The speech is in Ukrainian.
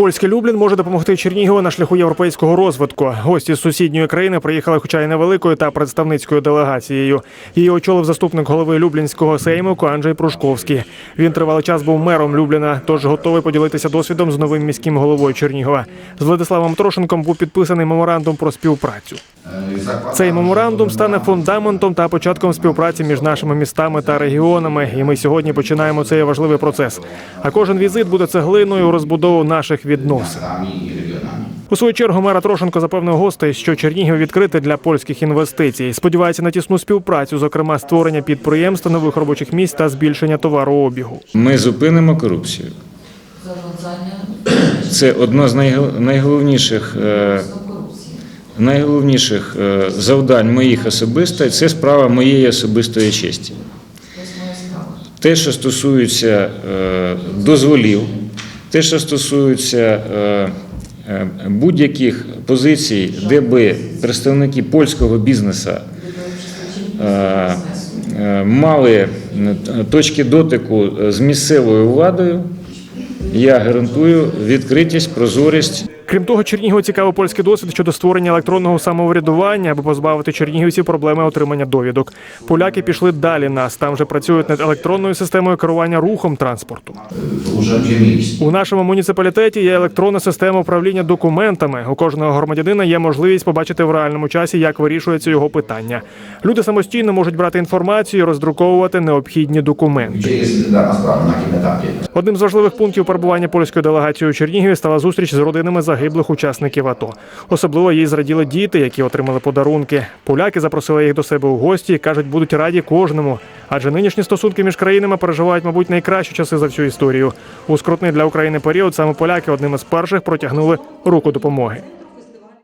Польський Люблін може допомогти Чернігову на шляху європейського розвитку. Гості з сусідньої країни приїхали, хоча й невеликою та представницькою делегацією. Її очолив заступник голови Люблінського сеймику Анджей Прушковський. Він тривалий час був мером Любліна, тож готовий поділитися досвідом з новим міським головою Чернігова. З Владиславом Трошенком був підписаний меморандум про співпрацю. Цей меморандум стане фундаментом та початком співпраці між нашими містами та регіонами. І ми сьогодні починаємо цей важливий процес. А кожен візит буде цеглиною у розбудову наших відносин. У свою чергу мера Трошенко запевнив гостей, що Чернігів відкритий для польських інвестицій. Сподівається на тісну співпрацю, зокрема створення підприємств, нових робочих місць та збільшення товарообігу. Ми зупинимо корупцію. Це одно з найгол- найголовніших, е, найголовніших е, завдань моїх особисто. Це справа моєї особистої честі. Те, що стосується е, дозволів, те, що стосується е, будь-яких позицій, де би представники польського бізнесу мали точки дотику з місцевою владою, я гарантую відкритість, прозорість. Крім того, Чернігів цікавий польський досвід щодо створення електронного самоврядування, аби позбавити чернігівців проблеми отримання довідок. Поляки пішли далі нас. Там вже працюють над електронною системою керування рухом транспорту. У нашому муніципалітеті є електронна система управління документами. У кожного громадянина є можливість побачити в реальному часі, як вирішується його питання. Люди самостійно можуть брати інформацію і роздруковувати необхідні документи. Одним з важливих пунктів перебування польської делегації у Чернігові стала зустріч з родинами загиблих учасників АТО. Особливо їй зраділи діти, які отримали подарунки. Поляки запросили їх до себе у гості і кажуть, будуть раді кожному. Адже нинішні стосунки між країнами переживають, мабуть, найкращі часи за всю історію. У скрутний для України період саме поляки одним із перших протягнули руку допомоги.